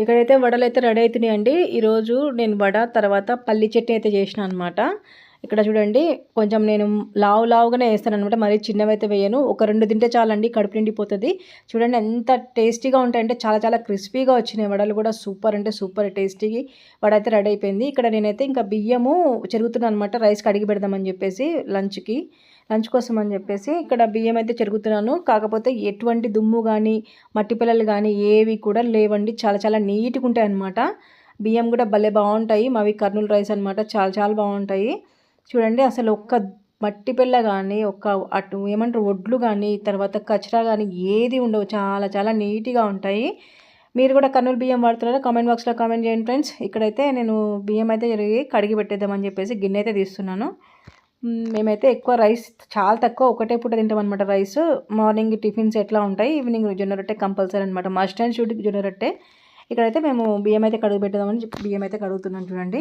ఇక్కడైతే వడలు అయితే రెడీ అవుతున్నాయి అండి. ఈరోజు నేను వడ తర్వాత పల్లి చట్నీ అయితే చేసిన అనమాట ఇక్కడ చూడండి కొంచెం నేను లావు లావుగానే వేస్తాను అనమాట మరీ చిన్నవి అయితే వేయను. ఒక రెండు తింటే చాలండి కడుపు నిండిపోతుంది. చూడండి ఎంత టేస్టీగా ఉంటాయంటే చాలా చాలా క్రిస్పీగా వచ్చినాయి వడలు కూడా. సూపర్ అంటే సూపర్ టేస్టీగా వడ అయితే రెడీ అయిపోయింది. ఇక్కడ నేనైతే ఇంకా బియ్యము చెరుగుతున్నాను అనమాట రైస్ కడిగి పెడదామని చెప్పేసి లంచ్కి. లంచ్ కోసం అని చెప్పేసి ఇక్కడ బియ్యం అయితే చెరుగుతున్నాను. కాకపోతే ఎటువంటి దుమ్ము కానీ మట్టి పిల్లలు కానీ ఏవి కూడా లేవండి. చాలా చాలా నీట్గా ఉంటాయి అన్నమాట. బియ్యం కూడా భలే బాగుంటాయి. మావి కర్నూలు రైస్ అనమాట చాలా చాలా బాగుంటాయి. చూడండి అసలు ఒక్క మట్టి పిల్ల కానీ ఒక్క అటు ఏమంటారు ఒడ్లు కానీ తర్వాత కచరా కానీ ఏది ఉండవు. చాలా చాలా నీట్గా ఉంటాయి. మీరు కూడా కర్నూలు బియ్యం వాడుతున్నారా? కామెంట్ బాక్స్లో కామెంట్ చేయండి ఫ్రెండ్స్. ఇక్కడైతే నేను బియ్యం అయితే జరిగి కడిగి పెట్టేద్దామని చెప్పేసి గిన్నె అయితే తీస్తున్నాను. మేమైతే ఎక్కువ రైస్ చాలా తక్కువ ఒకటే పూట తింటాం అనమాట రైస్. మార్నింగ్ టిఫిన్స్ ఎట్లా ఉంటాయి? ఈవినింగ్ జొన్న రొట్టె కంపల్సరీ అనమాట మస్ట్ అండ్ షూట్ జొన్న రొట్టె. ఇక్కడైతే మేము బియ్యం అయితే కడుగు పెట్టదామని బియ్యం అయితే కడుగుతున్నాం చూడండి.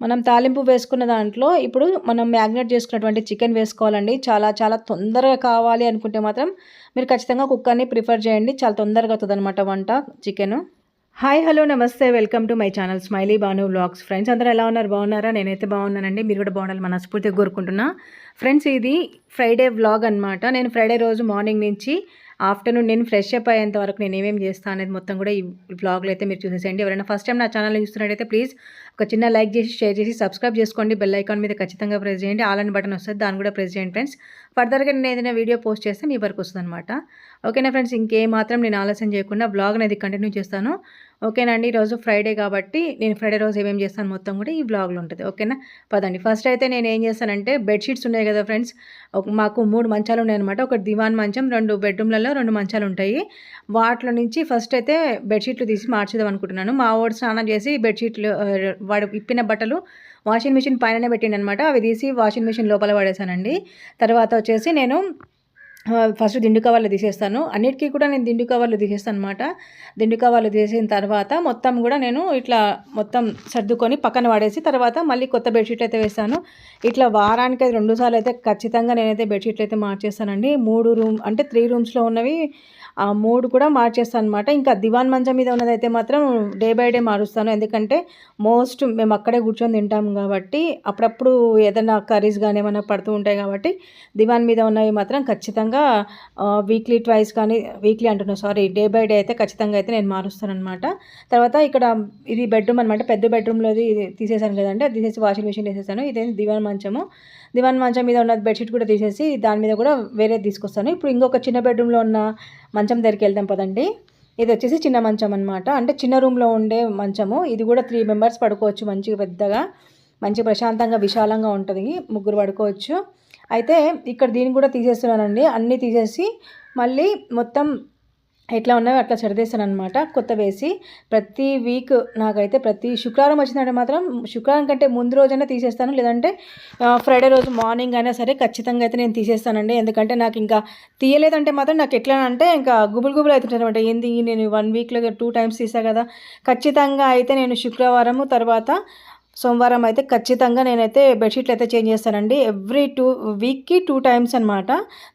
మనం తాలింపు వేసుకున్న దాంట్లో ఇప్పుడు మనం మ్యాగ్నేట్ చేసుకున్నటువంటి చికెన్ వేసుకోవాలండి. చాలా చాలా తొందరగా కావాలి అనుకుంటే మాత్రం మీరు ఖచ్చితంగా కుక్కర్ని ప్రిఫర్ చేయండి. చాలా తొందరగా అవుతుంది అనమాట వంట చికెను. హాయ్ హలో నమస్తే. Welcome to my channel Smiley Banu vlogs friends అందరూ ఎలా ఉన్నారు? బాగున్నారా? నేనైతే బాగున్నానండి. మీరు కూడా బాగుండాలి మనస్ఫూర్తిగా కోరుకుంటున్నా. ఫ్రెండ్స్ ఇది ఫ్రైడే వ్లాగ్ అనమాట నేను ఫ్రైడే రోజు మార్నింగ్ నుంచి ఆఫ్టర్నూన్ నేను ఫ్రెష్ అప్ అయ్యేంత వరకు నేను ఏమేమి చేస్తాను అనేది మొత్తం కూడా ఈ బ్లాగ్లో అయితే మీరు చూసేసేయండి. ఎవరైనా ఫస్ట్ టైం నా ఛానల్ చూస్తున్నట్టయితే ప్లీజ్ ఒక చిన్న లైక్ చేసి షేర్ చేసి సబ్స్క్రైబ్ చేసుకోండి. బెల్ ఐకాన్ మీద ఖచ్చితంగా ప్రెస్ చేయండి. ఆల్ అని బటన్ వస్తుంది. దాన్ని కూడా ప్రెస్ చేయండి ఫ్రెండ్స్ ఫర్దర్గా నేను ఏదైనా వీడియో పోస్ట్ చేస్తే మీ వరకు వస్తుంది అనమాట ఓకేనా ఫ్రెండ్స్ ఇంకేమాత్రం నేను ఆలస్యం చేయకుండా బ్లాగ్ అనేది కంటిన్యూ చేస్తాను. ఓకేనండి ఈరోజు ఫ్రైడే కాబట్టి నేను ఫ్రైడే రోజు ఏమేమి చేస్తాను మొత్తం కూడా ఈ బ్లాగ్లో ఉంటుంది ఓకేనా? పదండి ఫస్ట్ అయితే నేను ఏం చేస్తానంటే బెడ్షీట్స్ ఉన్నాయి కదా ఫ్రెండ్స్ మాకు మూడు మంచాలు ఉన్నాయి అనమాట ఒక దివాన్ మంచం రెండు బెడ్రూమ్లలో రెండు మంచాలు ఉంటాయి. వాటిలో నుంచి ఫస్ట్ అయితే బెడ్షీట్లు తీసి మార్చేద్దాం అనుకుంటున్నాను. మా వాడు స్నానం చేసి బెడ్షీట్లు వాడు ఇప్పిన బట్టలు వాషింగ్ మిషన్ పైననే పెట్టిండనమాట అవి తీసి వాషింగ్ మిషన్ లోపల పడేసానండి. తర్వాత వచ్చేసి నేను ఫస్ట్ దిండు కవర్లు తీసేస్తాను. అన్నిటికీ కూడా నేను దిండు కవర్లు తీసేస్తాను అనమాట దిండు కవర్లు తీసేసిన తర్వాత మొత్తం కూడా నేను ఇట్లా మొత్తం సర్దుకొని పక్కన పడేసి తర్వాత మళ్ళీ కొత్త బెడ్షీట్ అయితే వేస్తాను. ఇట్లా వారానికి రెండు సార్లు అయితే ఖచ్చితంగా నేనైతే బెడ్షీట్లు అయితే మార్చేస్తానండి. మూడు రూమ్ అంటే త్రీ రూమ్స్లో ఉన్నవి ఆ మూడు కూడా మార్చేస్తాను అనమాట ఇంకా దివాన్ మంచం మీద ఉన్నదైతే మాత్రం డే బై డే మారుస్తాను. ఎందుకంటే మోస్ట్ మేము అక్కడే కూర్చొని తింటాం కాబట్టి అప్పుడప్పుడు ఏదైనా కర్రీస్ కానీ ఏమైనా పడుతూ ఉంటాయి కాబట్టి దివాన్ మీద ఉన్నవి మాత్రం ఖచ్చితంగా వీక్లీ ట్వైస్ కానీ వీక్లీ అంటున్నా సారీ డే బై డే అయితే ఖచ్చితంగా అయితే నేను మారుస్తాను అనమాట తర్వాత ఇక్కడ ఇది బెడ్రూమ్ అనమాట పెద్ద బెడ్రూమ్లో ఇది తీసేసాను కదండి. అది తీసేసి వాషింగ్ మెషిన్ వేసేసాను. ఇదే దివాన్ మంచము. దివాన్ మంచం మీద ఉన్న బెడ్షీట్ కూడా తీసేసి దాని మీద కూడా వేరే తీసుకొస్తాను. ఇప్పుడు ఇంకొక చిన్న బెడ్రూమ్లో ఉన్న మంచం దగ్గరికి వెళ్దాం పదండి. ఇది వచ్చేసి చిన్న మంచం అనమాట అంటే చిన్న రూమ్లో ఉండే మంచము. ఇది కూడా త్రీ మెంబర్స్ పడుకోవచ్చు మంచిగా పెద్దగా. మంచి ప్రశాంతంగా విశాలంగా ఉంటుంది. ముగ్గురు పడుకోవచ్చు. అయితే ఇక్కడ దీన్ని కూడా తీసేస్తున్నానండి. అన్నీ తీసేసి మళ్ళీ మొత్తం ఎట్లా ఉన్నాయో అట్లా చెడదేశాను అనమాట కొత్త వేసి ప్రతి వీక్ నాకైతే ప్రతి శుక్రవారం వచ్చిందంటే మాత్రం శుక్రవారం కంటే ముందు రోజైనా తీసేస్తాను. లేదంటే ఫ్రైడే రోజు మార్నింగ్ అయినా సరే ఖచ్చితంగా అయితే నేను తీసేస్తానండి. ఎందుకంటే నాకు ఇంకా తీయలేదంటే మాత్రం నాకు ఎట్లా అంటే ఇంకా గుబులు గుబులు అవుతుంటాను అనమాట ఏంది నేను వన్ వీక్లో టూ టైమ్స్ తీసా కదా. ఖచ్చితంగా అయితే నేను శుక్రవారము తర్వాత సోమవారం అయితే ఖచ్చితంగా నేనైతే బెడ్షీట్లు అయితే చేంజ్ చేస్తానండి. ఎవ్రీ టూ వీక్కి టూ టైమ్స్ అనమాట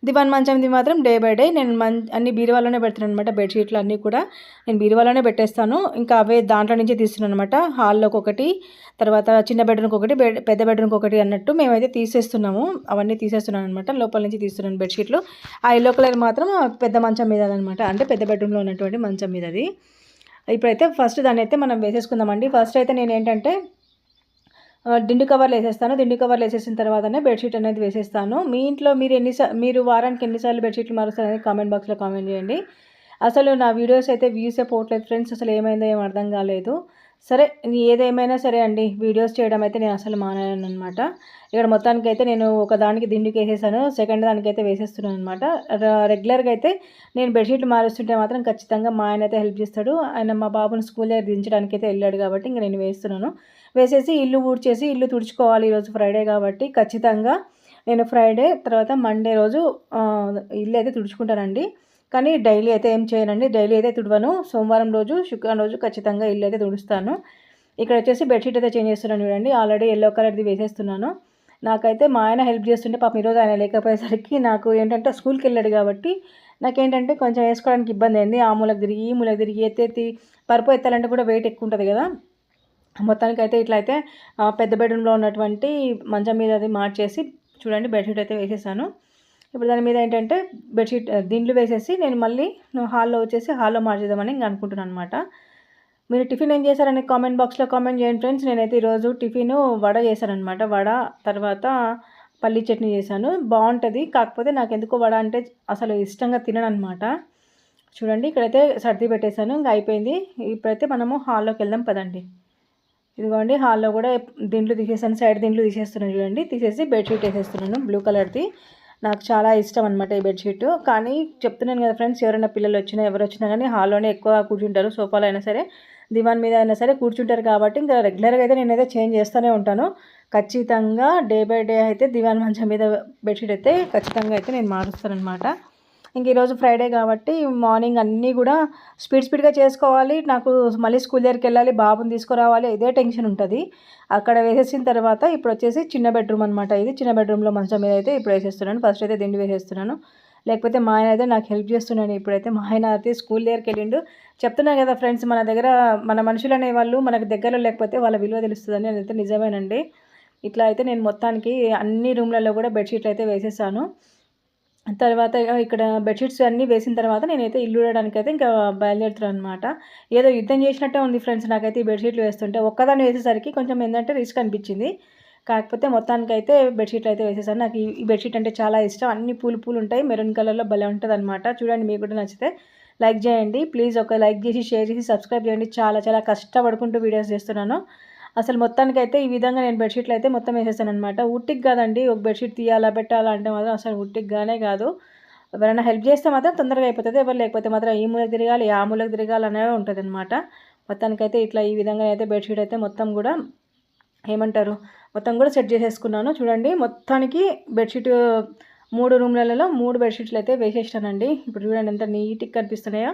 దివాన్ మంచంది మాత్రం డే బై డే నేను మం అన్ని బీరువాలోనే పెడతాను అనమాట బెడ్షీట్లు అన్నీ కూడా నేను బీరువాలోనే పెట్టేస్తాను. ఇంకా అవే దాంట్లో నుంచి తీస్తున్నాను అనమాట హాల్లోకి ఒకటి తర్వాత చిన్న బెడ్రూమ్కి ఒకటి బెడ్ పెద్ద బెడ్రూమ్కి ఒకటి అన్నట్టు మేమైతే తీసేస్తున్నాము. అవన్నీ తీసేస్తున్నాను అనమాట లోపల నుంచి తీస్తున్నాను బెడ్షీట్లు. ఆ ఎల్లో కలర్ మాత్రం పెద్ద మంచం మీద అనమాట అంటే పెద్ద బెడ్రూమ్లో ఉన్నటువంటి మంచం మీద అది ఇప్పుడైతే ఫస్ట్ దాన్ని అయితే మనం వేసేసుకుందామండి. ఫస్ట్ అయితే నేను ఏంటంటే దిండు కవర్లు వేసేస్తాను. దిండు కవర్లు వేసేసిన తర్వాతనే బెడ్షీట్ అనేది వేసేస్తాను. మీ ఇంట్లో మీరు ఎన్నిసార్లు మీరు వారానికి ఎన్నిసార్లు బెడ్షీట్లు మారుస్తారనేది కామెంట్ బాక్స్లో కామెంట్ చేయండి. అసలు నా వీడియోస్ అయితే వ్యూసే పోవట్లేదు ఫ్రెండ్స్. అసలు ఏమైందో ఏం అర్థం కాలేదు. సరే ఏదేమైనా సరే అండి వీడియోస్ చేయడం అయితే నేను అసలు మానాను అనమాట ఇక్కడ మొత్తానికి అయితే నేను ఒక దానికి దిండుకి వేసేసాను. సెకండ్ దానికి అయితే వేసేస్తున్నాను అనమాట రెగ్యులర్గా అయితే నేను బెడ్షీట్లు మారుస్తుంటే మాత్రం ఖచ్చితంగా మా ఆయన అయితే హెల్ప్ చేస్తాడు. ఆయన మా బాబుని స్కూల్ దగ్గర దించడానికి అయితే వెళ్ళాడు కాబట్టి ఇంకా నేను వేస్తున్నాను. వేసేసి ఇల్లు ఊడ్చేసి ఇల్లు తుడుచుకోవాలి ఈరోజు ఫ్రైడే కాబట్టి ఖచ్చితంగా. నేను ఫ్రైడే తర్వాత మండే రోజు ఇల్లు అయితే తుడుచుకుంటానండి. కానీ డైలీ అయితే ఏం చేయనండి. డైలీ అయితే తుడవను. సోమవారం రోజు శుక్రవారం రోజు ఖచ్చితంగా ఇల్లు అయితే తుడుస్తాను. ఇక్కడ వచ్చేసి బెడ్షీట్ అయితే చేంజ్ చేస్తున్నాను చూడండి. ఆల్రెడీ ఎల్లో కలర్ది వేసేస్తున్నాను. నాకైతే మా ఆయన హెల్ప్ చేస్తుంటే పాపం ఈరోజు ఆయన లేకపోయేసరికి నాకు ఏంటంటే స్కూల్కి వెళ్ళాడు కాబట్టి నాకేంటంటే కొంచెం వేసుకోవడానికి ఇబ్బంది అయింది. ఆ మూలకు తిరిగి ఈ మూలకు తిరిగి ఎత్తి ఎత్తి పరుపు ఎత్తాలంటే కూడా వెయిట్ ఎక్కువ ఉంటుంది కదా. మొత్తానికి అయితే ఇట్లా అయితే పెద్ద బెడ్రూమ్లో ఉన్నటువంటి మంచం మీద అది మార్చేసి చూడండి బెడ్షీట్ అయితే వేసేసాను. ఇప్పుడు దాని మీద ఏంటంటే బెడ్షీట్ దిండ్లు వేసేసి నేను మళ్ళీ హాల్లో వచ్చేసి హాల్లో మార్చేద్దామని ఇంకా అనుకుంటున్నాను అనమాట మీరు టిఫిన్ ఏం చేశారని కామెంట్ బాక్స్లో కామెంట్ చేయండి ఫ్రెండ్స్. నేనైతే ఈరోజు టిఫిన్ వడ చేశానమాట వడ తర్వాత పల్లీ చట్నీ చేశాను. బాగుంటుంది కాకపోతే నాకు ఎందుకో వడ అంటే అసలు ఇష్టంగా తినను అనమాట చూడండి ఇక్కడైతే సర్ది పెట్టేశాను. ఇంకా అయిపోయింది. ఇప్పుడైతే మనము హాల్లోకి వెళ్దాం పదండి. ఇదిగోండి హాల్లో కూడా దీంట్లో తీసేసాను సైడ్ దీంట్లో తీసేస్తున్నాను చూడండి. తీసేసి బెడ్షీట్ వేసేస్తున్నాను బ్లూ కలర్ది నాకు చాలా ఇష్టం అనమాట ఈ బెడ్షీట్ కానీ చెప్తున్నాను కదా ఫ్రెండ్స్ ఎవరైనా పిల్లలు వచ్చినా ఎవరు వచ్చినా కానీ హాల్లోనే ఎక్కువ కూర్చుంటారు సోఫాలో అయినా సరే దివాన్ మీద అయినా సరే కూర్చుంటారు కాబట్టి ఇంకా రెగ్యులర్గా అయితే నేనైతే చేంజ్ చేస్తూనే ఉంటాను. ఖచ్చితంగా డే బై డే అయితే దివాన్ మంచం మీద బెడ్షీట్ అయితే ఖచ్చితంగా అయితే నేను మారుస్తాను అనమాట ఇంక ఈరోజు ఫ్రైడే కాబట్టి మార్నింగ్ అన్నీ కూడా స్పీడ్ స్పీడ్గా చేసుకోవాలి. నాకు మళ్ళీ స్కూల్ దగ్గరికి వెళ్ళాలి బాబుని తీసుకురావాలి ఇదే టెన్షన్ ఉంటుంది. అక్కడ వేసేసిన తర్వాత ఇప్పుడు వచ్చేసి చిన్న బెడ్రూమ్ అనమాట ఇది. చిన్న బెడ్రూమ్లో మంచం మీద అయితే ఇప్పుడు వేసేస్తున్నాను. ఫస్ట్ అయితే దిండి వేసేస్తున్నాను. లేకపోతే మా ఆయన అయితే నాకు హెల్ప్ చేస్తున్నాను ఇప్పుడైతే మా ఆయన అయితే స్కూల్ దగ్గరికి వెళ్ళిండు. చెప్తున్నాను కదా ఫ్రెండ్స్ మన దగ్గర మన మనుషులు అనేవాళ్ళు మనకు దగ్గరలో లేకపోతే వాళ్ళ విలువ తెలుస్తుందని అదైతే నిజమేనండి. ఇట్లా అయితే నేను మొత్తానికి అన్ని రూమ్లలో కూడా బెడ్షీట్లు అయితే వేసేసాను. తర్వాత ఇక్కడ బెడ్షీట్స్ అన్నీ వేసిన తర్వాత నేనైతే ఇల్లు వేయడానికి అయితే ఇంకా బయలుదేరుతున్నాను అనమాట ఏదో యుద్ధం చేసినట్టే ఉంది ఫ్రెండ్స్ నాకైతే ఈ బెడ్షీట్లు వేస్తుంటే. ఒక్కదాన్ని వేసేసరికి కొంచెం ఏంటంటే రిస్క్ అనిపించింది. కాకపోతే మొత్తానికి అయితే బెడ్షీట్లు అయితే వేసేసాను. నాకు ఈ బెడ్షీట్ అంటే చాలా ఇష్టం. అన్ని పూలు పూలు ఉంటాయి. మెరూన్ కలర్లో భలే ఉంటుంది అనమాట చూడండి మీకు కూడా నచ్చితే లైక్ చేయండి. ప్లీజ్ ఒక లైక్ చేసి షేర్ చేసి సబ్స్క్రైబ్ చేయండి. చాలా చాలా కష్టపడుకుంటూ వీడియోస్ చేస్తున్నాను. అసలు మొత్తానికి అయితే ఈ విధంగా నేను బెడ్షీట్లు అయితే మొత్తం వేసేసాను అనమాట ఉట్టికి కాదండి ఒక బెడ్షీట్ తీయాలా పెట్టాలా అంటే మాత్రం అసలు ఉట్టికిగానే కాదు. ఎవరైనా హెల్ప్ చేస్తే మాత్రం తొందరగా అయిపోతుంది ఎవరు లేకపోతే మాత్రం ఈ మూలకు తిరగాలి ఆ మూలకు తిరగాలి అనేది ఉంటుంది అనమాట మొత్తానికైతే ఇట్లా ఈ విధంగా అయితే బెడ్షీట్ అయితే మొత్తం కూడా ఏమంటారు మొత్తం కూడా సెట్ చేసేసుకున్నాను. చూడండి మొత్తానికి బెడ్షీట్ మూడు రూమ్లలో మూడు బెడ్షీట్లు అయితే వేసేసానండి ఇప్పుడు చూడండి ఎంత నీట్గా కనిపిస్తున్నాయో.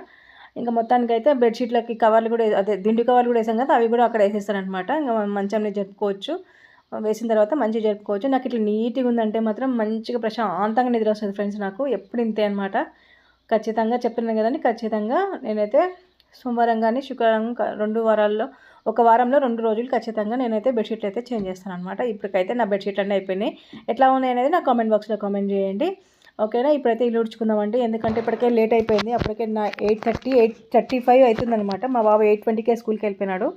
ఇంకా మొత్తానికి అయితే బెడ్షీట్లకి కవర్లు కూడా అదే దిండు కవర్లు కూడా వేసాం కదా అవి కూడా అక్కడ వేసేస్తారనమాట ఇంకా మంచంని జరుపుకోవచ్చు. వేసిన తర్వాత మంచిగా జరుపుకోవచ్చు. నాకు ఇట్లా నీట్గా ఉందంటే మాత్రం మంచిగా ప్రశాంతంగా నిద్ర వస్తుంది ఫ్రెండ్స్ నాకు. ఎప్పుడు ఇంతే అనమాట ఖచ్చితంగా చెప్తున్నాను కదండి ఖచ్చితంగా నేనైతే సోమవారం కానీ శుక్రవారం రెండు వారాల్లో ఒక వారంలో రెండు రోజులు ఖచ్చితంగా నేనైతే బెడ్షీట్లు అయితే చేంజ్ చేస్తాను అనమాట ఇప్పటికైతే నా బెడ్షీట్ అన్నీ అయిపోయినాయి. ఎట్లా ఉన్నాయి అనేది నా కామెంట్ బాక్స్లో కామెంట్ చేయండి. ఓకేనా? ఇప్పుడైతే ఇల్లు ఉడుచుకుందామండి. ఎందుకంటే ఇప్పటికే లేట్ అయిపోయింది. అప్పటికే నా eight thirty eight thirty five అవుతుందనమాట మా బాబు ఎయిట్ ట్వంటీకే స్కూల్కి వెళ్ళిపోయినాడు.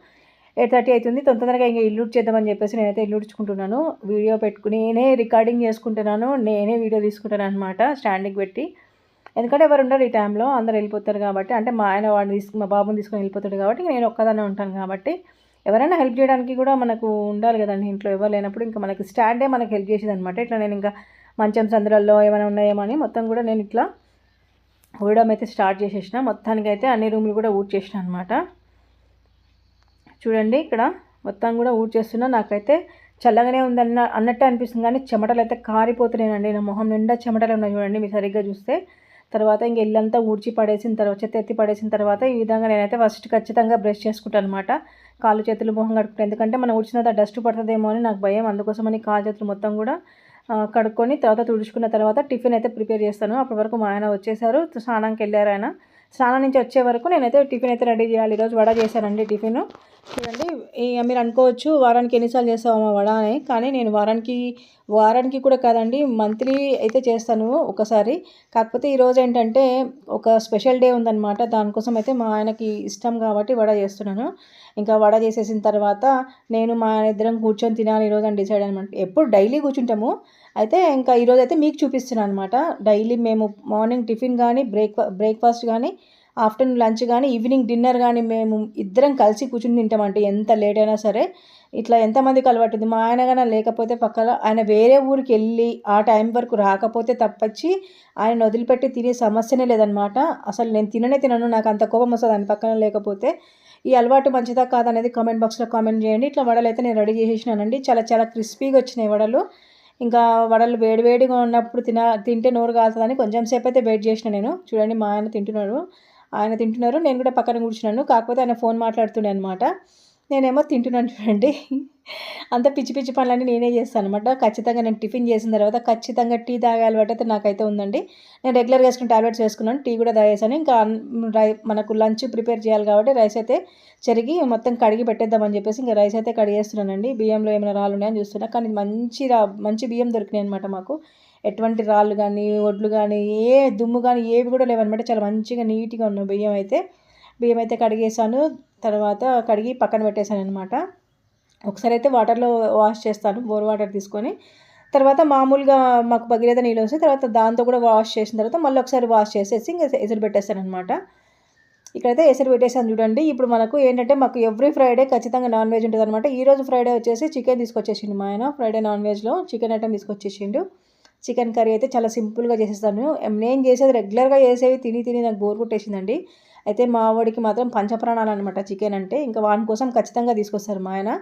ఎయిట్ థర్టీ అవుతుంది. తొందరగా ఇంకా ఇల్లు చేద్దామని చెప్పేసి నేనైతే ఇల్లు ఉడుచుకుంటున్నాను. వీడియో పెట్టుకుని నేనే రికార్డింగ్ చేసుకుంటున్నాను. నేనే వీడియో తీసుకుంటాను అనమాట స్టాండింగ్ పెట్టి. ఎందుకంటే ఎవరు ఉండరు ఈ టైంలో. అందరు వెళ్ళిపోతారు కాబట్టి. అంటే మా ఆయన వాడిని తీసుకు మా బాబుని తీసుకొని వెళ్ళిపోతాడు కాబట్టి నేను ఒక్కదానే ఉంటాను కాబట్టి. ఎవరైనా హెల్ప్ చేయడానికి కూడా మనకు ఉండాలి కదండి. ఇంట్లో ఎవరు లేనప్పుడు ఇంకా మనకి స్టాండే మనకు హెల్ప్ చేసేది అనమాట ఇట్లా నేను ఇంకా మంచం సందులలో ఏమైనా ఉన్నాయేమో అని మొత్తం కూడా నేను ఇట్లా ఊడడం అయితే స్టార్ట్ చేసేసిన. మొత్తానికి అయితే అన్ని రూములు కూడా ఊడ్ చేసిన అనమాట చూడండి ఇక్కడ మొత్తం కూడా ఊడ్ చేస్తున్నా. నాకైతే చల్లగానే ఉందన్న అన్నట్టు అనిపిస్తుంది కానీ చెమటలు అయితే కారిపోతున్నాయండి. నా మొహం నిండా చెమటలు ఉన్నాయి చూడండి మీరు సరిగ్గా చూస్తే. తర్వాత ఇంక ఇల్లంతా ఊడ్చి పడేసిన తర్వాత చెత్త ఎత్తి పడేసిన తర్వాత ఈ విధంగా నేనైతే ఫస్ట్ ఖచ్చితంగా బ్రష్ చేసుకుంటాను అనమాట కాళ్ళు చేతులు మొహం కడుకుంటాను ఎందుకంటే మనం ఊడ్చిన డస్ట్ పడుతుందేమో అని నాకు భయం. అందుకోసమని కాళ్ళు చేతులు మొత్తం కూడా కడుక్కొని తర్వాత తుడుచుకున్న తర్వాత టిఫిన్ అయితే ప్రిపేర్ చేస్తాను. అప్పటి వరకు మా ఆయన వచ్చేసారు. స్నానంకి వెళ్ళారు ఆయన. స్నానం నుంచి వచ్చే వరకు నేనైతే టిఫిన్ అయితే రెడీ చేయాలి. ఈరోజు వడ చేశానండి టిఫిన్. చూడండి మీరు అనుకోవచ్చు వారానికి ఎన్నిసార్లు చేస్తామో వడ అని కానీ నేను వారానికి వారానికి కూడా కాదండి మంత్లీ అయితే చేస్తాను ఒకసారి. కాకపోతే ఈరోజు ఏంటంటే ఒక స్పెషల్ డే ఉందన్నమాట. దానికోసం అయితే మా ఆయనకి ఇష్టం కాబట్టి వడ చేస్తున్నాను. ఇంకా వడ చేసేసిన తర్వాత నేను మా ఇద్దరం కూర్చొని తినాలి ఈరోజు అని డిసైడ్ అనమాట ఎప్పుడు డైలీ కూర్చుంటాము. అయితే ఇంకా ఈరోజు అయితే మీకు చూపిస్తున్నాను అనమాట డైలీ మేము మార్నింగ్ టిఫిన్ కానీ బ్రేక్ బ్రేక్ఫాస్ట్ కానీ ఆఫ్టర్నూన్ లంచ్ కానీ ఈవినింగ్ డిన్నర్ కానీ మేము ఇద్దరం కలిసి కూర్చుని తింటామంటే ఎంత లేట్ అయినా సరే. ఇట్లా ఎంతమందికి అలవాటుంది? మా ఆయన కానీ లేకపోతే పక్కన ఆయన వేరే ఊరికి వెళ్ళి ఆ టైం వరకు రాకపోతే తప్పచ్చి ఆయన వదిలిపెట్టి తినే సమస్యనే లేదనమాట అసలు నేను తిననే తినను. నాకు అంత కోపం వస్తుంది ఆయన పక్కన లేకపోతే. ఈ అలవాటు మంచిదా కాదనేది కామెంట్ బాక్స్లో కామెంట్ చేయండి. ఇట్లా వడలు అయితే నేను రెడీ చేసేసినానండి. చాలా చాలా క్రిస్పీగా వచ్చినాయి వడలు. ఇంకా వడలు వేడివేడిగా ఉన్నప్పుడు తిన తింటే నోరు కాలుతుందని కొంచెం సేపు అయితే వెయిట్ చేసిన నేను. చూడండి మా ఆయన తింటున్నాడు ఆయన తింటున్నారు నేను కూడా పక్కన కూర్చున్నాను. కాకపోతే ఆయన ఫోన్ మాట్లాడుతుండే అనమాట నేనేమో తింటున్నాను చూడండి. అంత పిచ్చి పిచ్చి పనులన్నీ నేనే చేస్తాను అనమాట ఖచ్చితంగా నేను టిఫిన్ చేసిన తర్వాత ఖచ్చితంగా టీ తాగే అలవాటు అయితే నాకైతే ఉందండి. నేను రెగ్యులర్గా వేసుకుని టాబ్లెట్స్ వేసుకున్నాను టీ కూడా తాగేసాను ఇంకా మనకు లంచ్ ప్రిపేర్ చేయాలి కాబట్టి రైస్ అయితే చెరిగి మొత్తం కడిగి పెట్టేద్దామని చెప్పేసి ఇంకా రైస్ అయితే కడిగేస్తున్నానండి. బియ్యంలో ఏమైనా రాళ్ళు ఉన్నాయని చూస్తున్నా. కానీ మంచి రా మంచి బియ్యం దొరికినాయి అనమాట మాకు. ఎటువంటి రాళ్ళు కానీ ఒడ్లు కానీ ఏ దుమ్ము కానీ ఏవి కూడా లేవన్నమాట. చాలా మంచిగా నీట్గా ఉన్న బియ్యం అయితే బియ్యం అయితే కడిగేసాను తర్వాత కడిగి పక్కన పెట్టేశాను అనమాట ఒకసారి అయితే వాటర్లో వాష్ చేస్తాను బోర్ వాటర్ తీసుకొని. తర్వాత మామూలుగా మాకు భగీరథ నీళ్ళు వస్తే తర్వాత దాంతో కూడా వాష్ చేసిన తర్వాత మళ్ళీ ఒకసారి వాష్ చేసేసి ఇంకా ఎసురు పెట్టేస్తాను అనమాట ఇక్కడైతే ఎసురు పెట్టేసాను చూడండి. ఇప్పుడు మనకు ఏంటంటే మాకు ఎవ్రీ ఫ్రైడే ఖచ్చితంగా నాన్ వెజ్ ఉంటుంది అనమాట ఈరోజు ఫ్రైడే వచ్చేసి చికెన్ తీసుకొచ్చేసిండు మా ఆయన. ఫ్రైడే నాన్ వెజ్లో చికెన్ ఐటమ్ తీసుకొచ్చేసిండు. చికెన్ కర్రీ అయితే చాలా సింపుల్గా చేసేస్తాను. నేను చేసేది రెగ్యులర్గా చేసేవి తిని తిని నాకు బోర్ కొట్టేసిందండి. అయితే మా వాడికి మాత్రం పంచప్రాణాలు అనమాట చికెన్ అంటే. ఇంకా వాని కోసం ఖచ్చితంగా తీసుకొస్తారు మా ఆయన.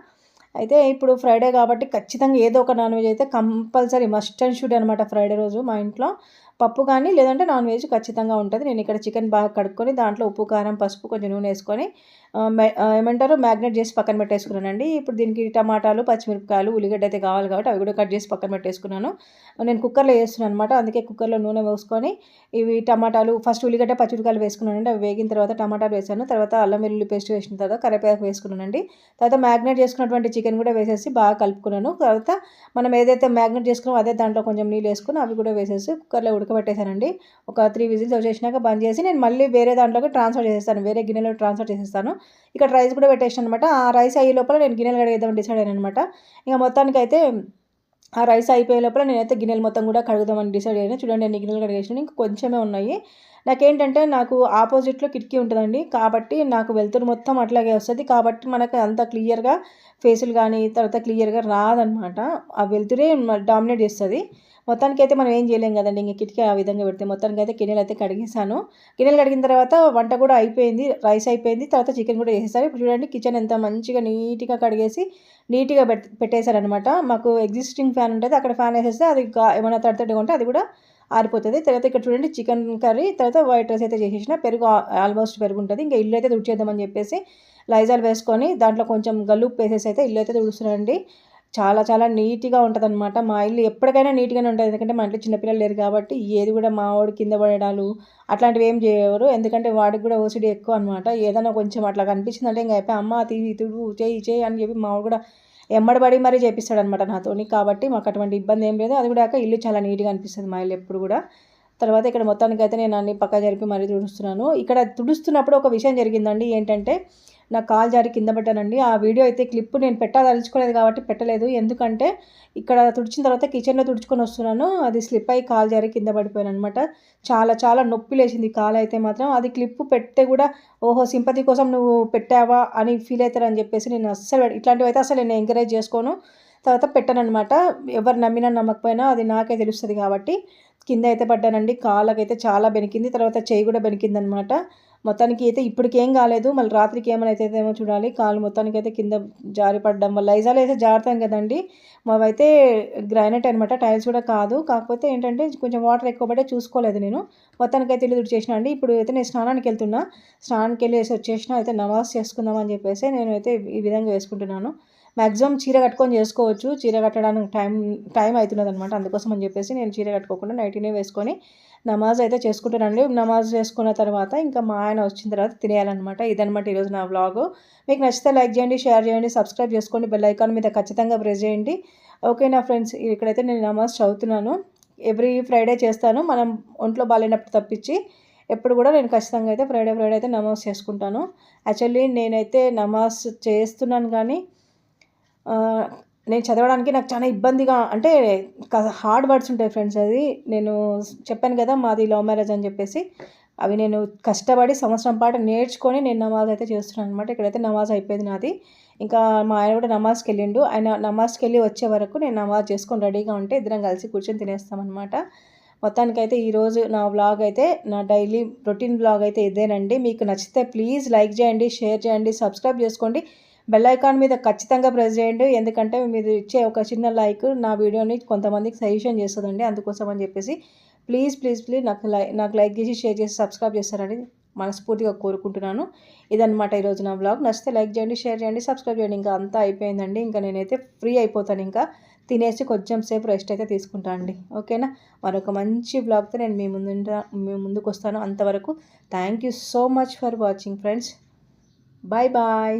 అయితే ఇప్పుడు ఫ్రైడే కాబట్టి ఖచ్చితంగా ఏదో ఒక నాన్ వెజ్ అయితే కంపల్సరీ మస్ట్ అండ్ షుడ్ అనమాట ఫ్రైడే రోజు మా ఇంట్లో. పప్పు కానీ లేదంటే నాన్ వెజ్ ఖచ్చితంగా ఉంటుంది. నేను ఇక్కడ చికెన్ బాగా కడుక్కొని దాంట్లో ఉప్పు కారం పసుపు కొంచెం నూనె వేసుకొని ఏమంటారు? మ్యాగ్నెట్ చేసి పక్కన పెట్టేసుకున్నానండి. ఇప్పుడు దీనికి టమాటాలు పచ్చిమిరపకాయలు ఉల్లిగడ్డ అయితే కావాలి కాబట్టి అవి కూడా కట్ చేసి పక్కన పెట్టేసుకున్నాను. నేను కుక్కర్లో వేస్తున్నాను అనమాట అందుకే కుక్కర్లో నూనె వేసుకొని ఇవి టమాటాలు ఫస్ట్ ఉల్లిగడ్డ పచ్చిమిరపకాయలు వేసుకున్నానండి. అవి వేగిన తర్వాత టమాటాలు వేసాను. తర్వాత అల్లం వెల్లుల్లి పేస్ట్ వేసిన తర్వాత కరివేపాకు వేసుకున్నానండి. తర్వాత మ్యాగ్నెట్ చేసుకున్నటువంటి చికెన్ కూడా వేసేసి బాగా కలుపుకున్నాను. తర్వాత మనం ఏదైతే మ్యాగ్నెట్ చేసుకున్నామో అదే దాంట్లో కొంచెం నీళ్ళు వేసుకుని అవి కూడా వేసేసి కుక్కర్లో ఉడకబెట్టేశానండి. ఒక త్రీ విజిల్స్ వచ్చేసినాక బంద్ చేసి నేను మళ్ళీ వేరే దాంట్లోకి ట్రాన్స్ఫర్ చేసేస్తాను. వేరే గిన్నెలో ట్రాన్స్ఫర్ చేసేస్తాను. ఇక్కడ రైస్ కూడా పెట్టేసాను అనమాట ఆ రైస్ అయ్యే లోపల నేను గిన్నెలు కడిగేద్దామని డిసైడ్ అయ్యాను అనమాట ఇంకా మొత్తానికి అయితే ఆ రైస్ అయిపోయే లోపల నేనైతే గిన్నెలు మొత్తం కూడా కడుగుదామని డిసైడ్ అయ్యాను. చూడండి నేను గిన్నెలు కడిగేసిన ఇంకా కొంచెమే ఉన్నాయి. నాకేంటంటే నాకు ఆపోజిట్లో కిటికీ ఉంటుందండి. కాబట్టి నాకు వెళ్తురు మొత్తం అట్లాగే వస్తుంది. కాబట్టి మనకు అంత క్లియర్గా ఫేసులు కానీ తర్వాత క్లియర్గా రాదనమాట. ఆ వెళ్తురే డామినేట్ చేస్తుంది. మొత్తానికి అయితే మనం ఏం చేయలేం కదండి. ఇంక కిటికీ ఆ విధంగా పెడితే మొత్తానికి అయితే గిన్నెలు అయితే కడిగేసాను గిన్నెలు కడిగిన తర్వాత వంట కూడా అయిపోయింది. రైస్ అయిపోయింది. తర్వాత చికెన్ కూడా చేసేసారు. ఇప్పుడు చూడండి కిచెన్ ఎంత మంచిగా నీట్గా కడిగేసి నీట్గా పెట్ పెట్టేశారనమాట. మాకు ఎగ్జిస్టింగ్ ఫ్యాన్ ఉంటుంది. అక్కడ ఫ్యాన్ వేసేస్తే అది ఏమైనా తడితడిగా ఉంటే అది కూడా ఆరిపోతుంది. తర్వాత ఇక్కడ చూడండి చికెన్ కర్రీ తర్వాత వైట్ రైస్ అయితే చేసేసిన. పెరుగు ఆల్మోస్ట్ పెరుగు ఉంటుంది ఇంకా ఇల్లు అయితే తుడిచేద్దామని చెప్పేసి లైజాల్ వేసుకొని దాంట్లో కొంచెం గల్లుప్పు వేసేసి అయితే ఇల్లు అయితే తుడుస్తున్నారండి చాలా చాలా నీట్గా ఉంటుంది అనమాట మా ఇల్లు ఎప్పటికైనా నీట్గానే ఉంటుంది. ఎందుకంటే మా ఇంట్లో చిన్నపిల్లలు లేరు కాబట్టి ఏది కూడా మా వాడు కింద పడడాలు అట్లాంటివి ఏం చేయరు. ఎందుకంటే వాడికి కూడా ఓసిడి ఎక్కువ అనమాట ఏదైనా కొంచెం అట్లా కనిపించిందంటే ఇంకా అయిపోయి అమ్మ తీ తుడు చేయి చేయి అని చెప్పి మా కూడా ఎమ్మడబడి మరీ చేపిస్తాడు అనమాట నాతోని. కాబట్టి మాకు అటువంటి ఇబ్బంది ఏం లేదు. అది కూడా ఇల్లు చాలా నీట్గా అనిపిస్తుంది మా ఇల్లు ఎప్పుడు కూడా. తర్వాత ఇక్కడ మొత్తానికి అయితే నేను అన్ని పక్క జరిపి మరీ తుడుస్తున్నాను. ఇక్కడ తుడుస్తున్నప్పుడు ఒక విషయం జరిగిందండి. ఏంటంటే నా కాల్ జారి కింద పడ్డానండి. ఆ వీడియో అయితే క్లిప్ నేను పెట్టదలుచుకోలేదు కాబట్టి పెట్టలేదు. ఎందుకంటే ఇక్కడ తుడిచిన తర్వాత కిచెన్లో తుడుచుకొని వస్తున్నాను. అది స్లిప్ అయ్యి కాల్ జారి కింద పడిపోయాను అనమాట చాలా చాలా నొప్పి లేచింది కాల్ అయితే మాత్రం. అది క్లిప్ పెడితే కూడా ఓహో సింపతి కోసం నువ్వు పెట్టావా అని ఫీల్ అవుతారని చెప్పేసి నేను అస్సలు ఇట్లాంటివి అయితే అసలు నేను ఎంకరేజ్ చేసుకోను. తర్వాత పెట్టానమాట ఎవరు నమ్మినా నమ్మకపోయినా అది నాకే తెలుస్తుంది కాబట్టి కింద అయితే పడ్డానండి. కాళ్ళకైతే చాలా బెనికింది. తర్వాత చేయి కూడా బెనికింది అనమాట మొత్తానికి అయితే ఇప్పటికేం కాలేదు. మళ్ళీ రాత్రికి ఏమైనా ఏమో చూడాలి. కాలు మొత్తానికి అయితే కింద జారి పడడం వల్ల లైజాలు అయితే జారుతాం కదండి. మావైతే గ్రానైట్ అనమాట టైల్స్ కూడా కాదు. కాకపోతే ఏంటంటే కొంచెం వాటర్ ఎక్కువ పడే చూసుకోలేదు నేను. మొత్తానికి అయితే ఇల్లు చేసిన అండి. ఇప్పుడు అయితే నేను స్నానానికి వెళ్తున్నా. స్నానానికి వెళ్ళేసి వచ్చేసిన. అయితే నమాజ్ చేసుకుందాం అని చెప్పేసి నేను అయితే ఈ విధంగా వేసుకుంటున్నాను. మ్యాక్సిమం చీర కట్టుకొని చేసుకోవచ్చు. చీర కట్టడానికి టైం టైం అవుతున్నది అనమాట అందుకోసం అని చెప్పేసి నేను చీర కట్టుకోకుండా నైటీనే వేసుకొని నమాజ్ అయితే చేసుకుంటానండి. నమాజ్ చేసుకున్న తర్వాత ఇంకా మా ఆయన వచ్చిన తర్వాత తినేయాలన్నమాట. ఇదనమాట ఈరోజు నా వ్లాగ్. మీకు నచ్చితే లైక్ చేయండి షేర్ చేయండి సబ్స్క్రైబ్ చేసుకోండి. బెల్ ఐకాన్ మీద ఖచ్చితంగా ప్రెస్ చేయండి. ఓకే నా ఫ్రెండ్స్ ఇక్కడైతే నేను నమాజ్ చదువుతున్నాను. ఎవ్రీ ఫ్రైడే చేస్తాను. మనం ఒంట్లో బాగాలేనప్పుడు తప్పించి ఎప్పుడు కూడా నేను ఖచ్చితంగా అయితే ఫ్రైడే ఫ్రైడే అయితే నమాజ్ చేసుకుంటాను. యాక్చువల్లీ నేనైతే నమాజ్ చేస్తున్నాను కానీ నేను చదవడానికి నాకు చాలా ఇబ్బందిగా అంటే హార్డ్ వర్డ్స్ ఉంటాయి ఫ్రెండ్స్ అది నేను చెప్పాను కదా మాది లవ్ మ్యారేజ్ అని చెప్పేసి. అవి నేను కష్టపడి సంవత్సరం పాటు నేర్చుకొని నేను నమాజ్ అయితే చేస్తున్నాను అనమాట ఇక్కడైతే నమాజ్ అయిపోయింది నాది. ఇంకా మా ఆయన కూడా నమాజ్కి వెళ్ళిండు. ఆయన నమాజ్కి వెళ్ళి వచ్చే వరకు నేను నమాజ్ చేసుకొని రెడీగా ఉంటే ఇద్దరం కలిసి కూర్చొని తినేస్తామన్నమాట మొత్తానికైతే ఈరోజు నా వ్లాగ్ అయితే నా డైలీ రొటీన్ వ్లాగ్ అయితే ఇదేనండి. మీకు నచ్చితే ప్లీజ్ లైక్ చేయండి షేర్ చేయండి సబ్స్క్రైబ్ చేసుకోండి. బెల్ ఐకాన్ మీద ఖచ్చితంగా ప్రెస్ చేయండి. ఎందుకంటే మీరు ఇచ్చే ఒక చిన్న లైక్ నా వీడియోని కొంతమందికి సజెషన్ చేస్తుందండి. అందుకోసం అని చెప్పేసి ప్లీజ్ ప్లీజ్ ప్లీజ్ నాకు లైక్ నాకు లైక్ చేసి షేర్ చేసి సబ్స్క్రైబ్ చేస్తారని మనస్ఫూర్తిగా కోరుకుంటున్నాను. ఇదనమాట ఈరోజు నా బ్లాగ్. నచ్చితే లైక్ చేయండి షేర్ చేయండి సబ్స్క్రైబ్ చేయండి. ఇంకా అంతా అయిపోయిందండి. ఇంకా నేనైతే ఫ్రీ అయిపోతాను. ఇంకా తినేసి కొంచెం సేపు రెస్ట్ అయితే తీసుకుంటాను అండి. ఓకేనా? మరొక మంచి బ్లాగ్తో నేను మీ ముందు మీ ముందుకు వస్తాను అంతవరకు thank you so much for watching friends. Bye bye.